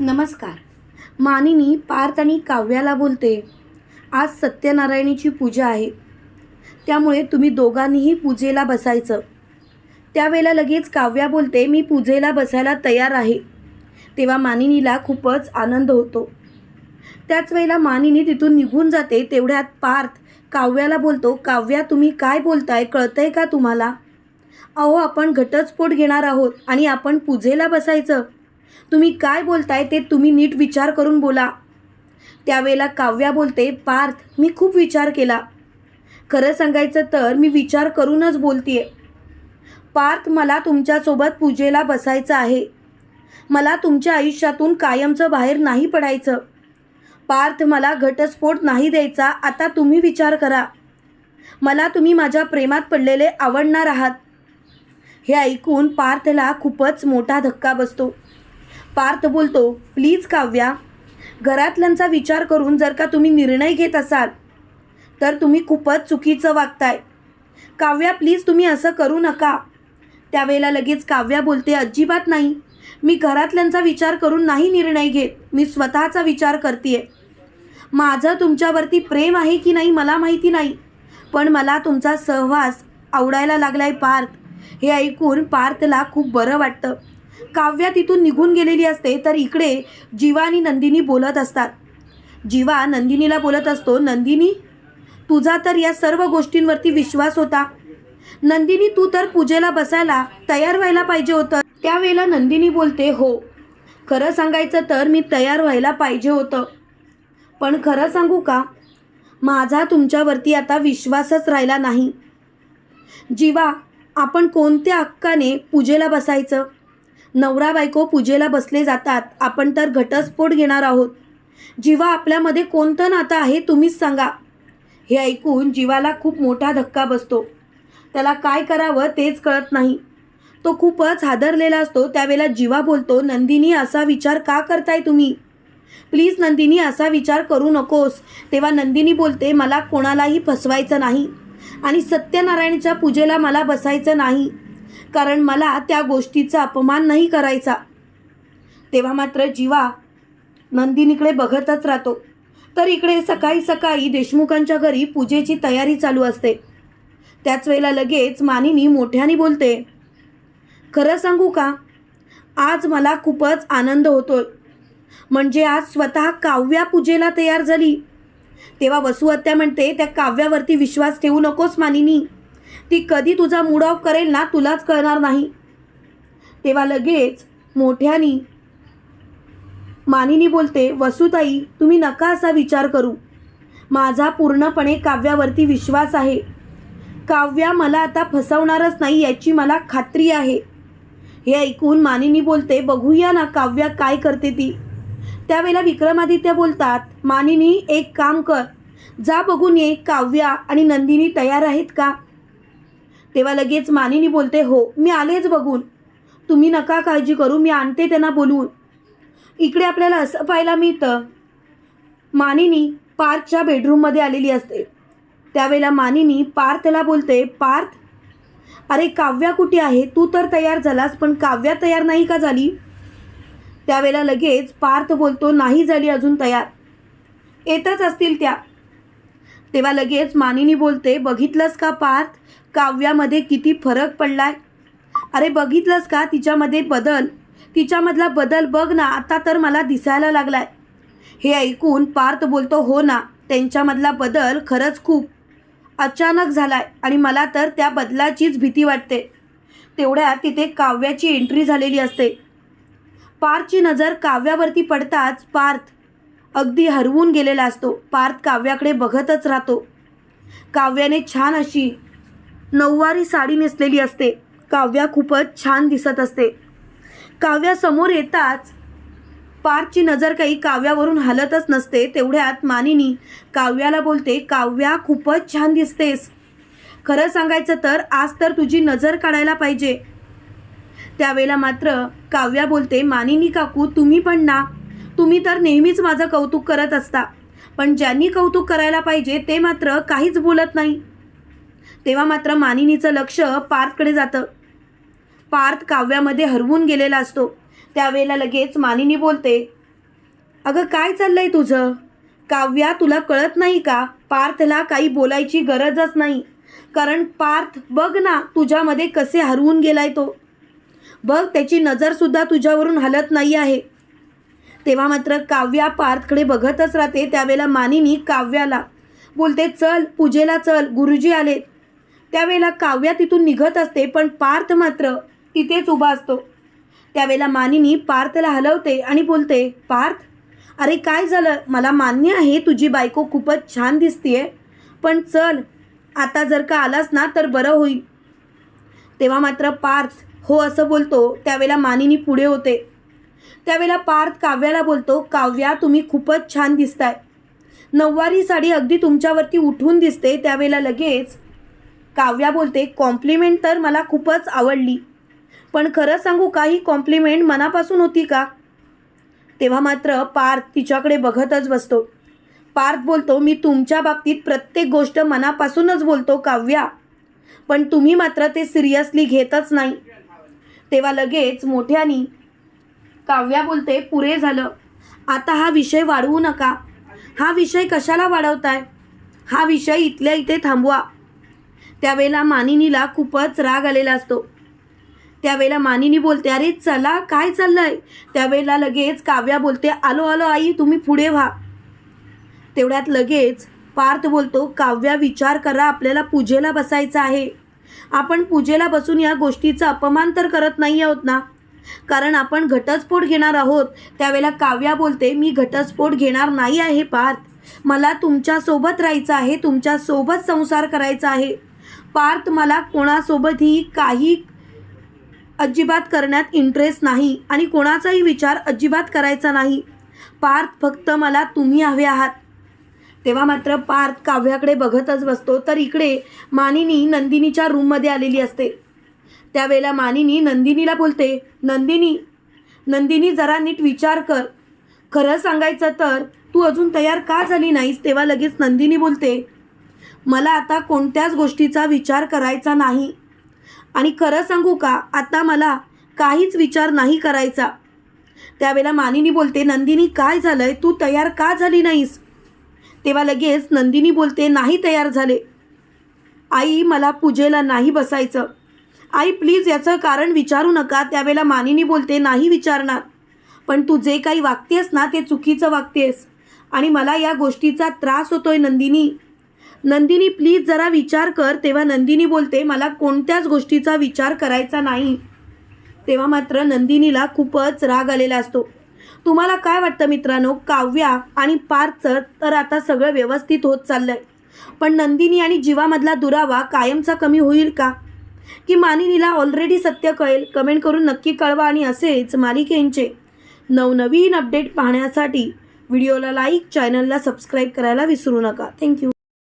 नमस्कार. मानिनी पार्थ आणि काव्याला बोलते आज सत्यनारायणीची पूजा आहे. त्यामुळे तुम्ही दोघांनीही पूजेला बसायचं. त्यावेळेला लगेच काव्या बोलते मी पूजेला बसायला तयार आहे. तेव्हा मानिनीला खूपच आनंद होतो. त्याच वेळेला मानिनी तिथून निघून जाते तेवढ्यात पार्थ काव्याला बोलतो काव्या तुम्ही काय बोलताय? कळतंय का तुम्हाला? अहो आपण घटस्फोट घेणार आहोत आणि आपण पूजेला बसायचं. तुम्ही काय बोलताय ते तुम्ही नीट विचार करून बोला. त्यावेळेला काव्या बोलते पार्थ मी खूप विचार केला. खरं सांगायचं तर मी विचार करूनच बोलतीये. पार्थ मला तुमच्यासोबत पूजेला बसायचं आहे. मला तुमच्या आयुष्यातून कायमचं बाहेर नाही पडायचं. पार्थ मला घटस्फोट नाही द्यायचा आता तुम्ही विचार करा. मला तुम्ही माझ्या प्रेमात पडलेले आवडणार आहात. हे ऐकून पार्थला खूपच मोठा धक्का बसतो. पार्थ बोलतो प्लीज काव्या घरातल्यांचा विचार करून जर का तुम्ही निर्णय घेत असाल तर तुम्ही खूपच चुकीचं वागताय. काव्या प्लीज तुम्ही असं करू नका. त्यावेळेला लगेच काव्या बोलते अजिबात नाही. मी घरातल्यांचा विचार करून नाही निर्णय घेत. मी स्वतःचा विचार करते माझं तुमच्यावरती प्रेम आहे की नाही मला माहिती नाही. पण मला तुमचा सहवास आवडायला लागलाय पार्थ. हे ऐकून पार्थला खूप बरं वाटतं. काव्या तिथून निघून गेलेली असते तर इकडे जीवा आणि नंदिनी बोलत असतात. जीवा नंदिनीला बोलत असतो नंदिनी तुझा तर या सर्व गोष्टींवरती विश्वास होता. नंदिनी तू तर पूजेला बसायला तयार व्हायला पाहिजे होतं. त्यावेळेला नंदिनी बोलते हो खरं सांगायचं तर मी तयार व्हायला पाहिजे होतं. पण खरं सांगू का? माझा तुमच्यावरती आता विश्वासच राहिला नाही. जीवा आपण कोणत्या हक्काने पूजेला बसायचं? नवरा बायको पूजेला बसले जातात. आपण तर घटस्फोट घेणार आहोत. जीवा आपल्यामध्ये कोणतं नातं आहे तुम्हीच सांगा. हे ऐकून जीवाला खूप मोठा धक्का बसतो. त्याला काय करावं तेच कळत नाही. तो खूपच हादरलेला असतो. त्यावेळेला जीवा बोलतो नंदिनी असा विचार का करताय तुम्ही? प्लीज नंदिनी असा विचार करू नकोस तेव्हा नंदिनी बोलते मला कोणालाही फसवायचं नाही. आणि सत्यनारायणच्या पूजेला मला बसायचं नाही. कारण मला त्या गोष्टीचा अपमान नाही करायचा. तेव्हा मात्र जीवा नंदिनीकडे बघतच राहतो. तर इकडे सकाळी सकाळी देशमुखांच्या घरी पूजेची तयारी चालू असते. त्याच वेळेला लगेच मानिनी मोठ्याने बोलते खरं सांगू का? आज मला खूपच आनंद होतोय. म्हणजे आज स्वतः काव्या पूजेला तयार झाली. तेव्हा वसुहत्या म्हणते त्या काव्यावरती विश्वास ठेवू नकोस मानिनी. ती कधी तुझा मूड ऑफ करेल ना तुलाच कळणार नाही. तेव्हा लगेच मोठ्यानी मानिनी बोलते वसुताई तुम्ही नका असा विचार करू. माझा पूर्णपणे काव्यावरती विश्वास आहे. काव्या मला आता फसवणारच नाही याची मला खात्री आहे. हे ऐकून मानिनी बोलते बघूया ना काव्या काय करते ती. त्यावेळेला विक्रमादित्य बोलतात मानिनी एक काम कर. जा बघून ये काव्या आणि नंदिनी तयार आहेत का? तेव्हा लगेच मानिनी बोलते हो मी आलेच बघून. तुम्ही नका काळजी करू मी आणते त्यांना बोलवून. इकडे आपल्याला असं पाहायला मिळतं. मानिनी पार्थच्या बेडरूममध्ये आलेली असते. त्यावेळेला मानिनी पार्थला बोलते पार्थ अरे काव्या कुठे आहे? तू तर तयार झालास पण काव्या तयार नाही का झाली? त्यावेळेला लगेच पार्थ बोलतो नाही झाली अजून तयार. येतच असतील त्या. तेव्हा लगेच मानिनी बोलते बघितलंस का पार्थ? काव्यामध्ये किती फरक पडलाय? अरे बघितलंस का तिच्यामध्ये बदल? तिच्यामधला बदल बघ ना आता तर मला दिसायला लागलाय. हे ऐकून पार्थ बोलतो हो ना त्यांच्यामधला बदल खरंच खूप अचानक झालाय आणि मला तर त्या बदलाचीच भीती वाटते. तेवढ्यात तिथे काव्याची एंट्री झालेली असते. पार्थची नजर काव्यावरती पडताच पार्थ अगदी हरवून गेलेला असतो. पार्थ काव्याकडे बघतच राहतो. काव्याने छान अशी नऊवारी साडी नेसलेली असते. काव्या खूपच छान दिसत असते. काव्या समोर येताच पार्थची नजर काही काव्यावरून हलतच नसते. तेवढ्यात मानिनी काव्याला बोलते काव्या खूपच छान दिसतेस. खरं सांगायचं तर आज तर तुझी नजर काढायला पाहिजे. त्यावेळेला मात्र काव्या बोलते मानिनी काकू तुम्ही पण ना. तुम्ही तर नेहमीच माझं कौतुक करत असता. पण ज्यांनी कौतुक करायला पाहिजे ते मात्र काहीच बोलत नाही. तेव्हा मात्र मानिनीचं लक्ष पार्थकडे जातं. पार्थ काव्यामध्ये हरवून गेलेला असतो. त्यावेळेला लगेच मानिनी बोलते अगं काय चाललंय तुझं? काव्या तुला कळत नाही का? पार्थला काही बोलायची गरजच नाही. कारण पार्थ बघ ना तुझ्यामध्ये कसे हरवून गेलाय तो. बघ त्याची नजरसुद्धा तुझ्यावरून हलत नाही आहे. तेव्हा मात्र काव्या पार्थकडे बघतच राहते. त्यावेळेला मानिनी काव्याला बोलते चल पूजेला चल गुरुजी आलेत. त्यावेळेला काव्या तिथून निघत असते पण पार्थ मात्र तिथेच उभा असतो. त्यावेळेला मानिनी पार्थला हलवते आणि बोलते पार्थ अरे काय झालं? मला मान्य आहे तुझी बायको खूपच छान दिसतीये पण चल आता जर का आलास ना तर बरं होईल. तेव्हा मात्र पार्थ हो असं बोलतो. त्यावेळेला मानिनी पुढे होते. त्यावेळेला पार्थ काव्याला बोलतो काव्या तुम्ही खूपच छान दिसताय. नऊवारी साडी अगदी तुमच्यावरती उठून दिसते. त्यावेळेला लगेच काव्या बोलते कॉम्प्लिमेंट तर मला खूपच आवडली. पण खरं सांगू का ही कॉम्प्लिमेंट मनापासून होती का? तेव्हा मात्र पार्थ तिच्याकडे बघतच बसतो. पार्थ बोलतो मी तुमच्या बाबतीत प्रत्येक गोष्ट मनापासूनच बोलतो काव्या. पण तुम्ही मात्र ते सिरियसली घेतच नाही. तेव्हा लगेच मोठ्यानी काव्या बोलते पुरे झालं. आता हा विषय वाढवू नका. हा विषय कशाला वाढवताय? हा विषय इथल्या इथे थांबवा. त्यावेळेला मानिनीला खूपच राग आलेला असतो. त्यावेळेला मानिनी बोलते अरे चला काय चाललं आहे त्यावेळेला लगेच काव्या बोलते आलो आलो आई तुम्ही पुढे व्हा. तेवढ्यात लगेच पार्थ बोलतो काव्या विचार करा आपल्याला पूजेला बसायचं आहे. आपण पूजेला बसून या गोष्टीचा अपमान तर करत नाही आहोत ना? कारण आपण घटस्फोट घेणार आहोत. त्यावेळेला काव्या बोलते मी घटस्फोट घेणार नाही आहे पार्थ. मला तुमच्यासोबत राहायचं आहे तुमच्यासोबत संसार करायचा आहे. पार्थ मला कोणासोबतही काही अजिबात करण्यात इंटरेस्ट नाही आणि कोणाचाही विचार अजिबात करायचा नाही. पार्थ फक्त मला तुम्ही हवे आहात. तेव्हा मात्र पार्थ काव्याकडे बघतच बसतो. तर इकडे मानिनी नंदिनीच्या रूममध्ये आलेली असते. त्यावेळेला मानिनी नंदिनीला बोलते नंदिनी नंदिनी जरा नीट विचार कर. खरं सांगायचं तर तू अजून तयार का झाली नाहीस? तेव्हा लगेच नंदिनी बोलते मला आता कोणत्याच गोष्टीचा विचार करायचा नाही. आणि खरं सांगू का आता मला काहीच विचार नाही करायचा. त्यावेळेला मानिनी बोलते नंदिनी काय झालंय? तू तयार का झाली नाहीस? तेव्हा लगेच नंदिनी बोलते नाही तयार झाले. आई मला पूजेला नाही बसायचं. आई प्लीज याचं कारण विचारू नका. त्यावेळेला मानिनी बोलते नाही विचारणार. पण तू जे काही वागतेस ना ते चुकीचं वागतेस. आणि मला या गोष्टीचा त्रास होतोय नंदिनी. नंदिनी प्लीज जरा विचार कर. तेव्हा नंदिनी बोलते मला कोणत्याच गोष्टीचा विचार करायचा नाही. तेव्हा मात्र नंदिनीला खूपच राग आलेला असतो. तुम्हाला काय वाटतं मित्रांनो? काव्या आणि पार्थचं तर आता सगळं व्यवस्थित होत चाललंय. पण नंदिनी आणि जीवामधला दुरावा कायमचा कमी होईल का? की मानिनीला ऑलरेडी सत्य कळेल? कमेंट करून नक्की कळवा आणि असेच मालिकेंचे नवनवीन अपडेट पाहण्यासाठी व्हिडिओला लाईक चॅनलला सबस्क्राईब करायला विसरू नका. थँक्यू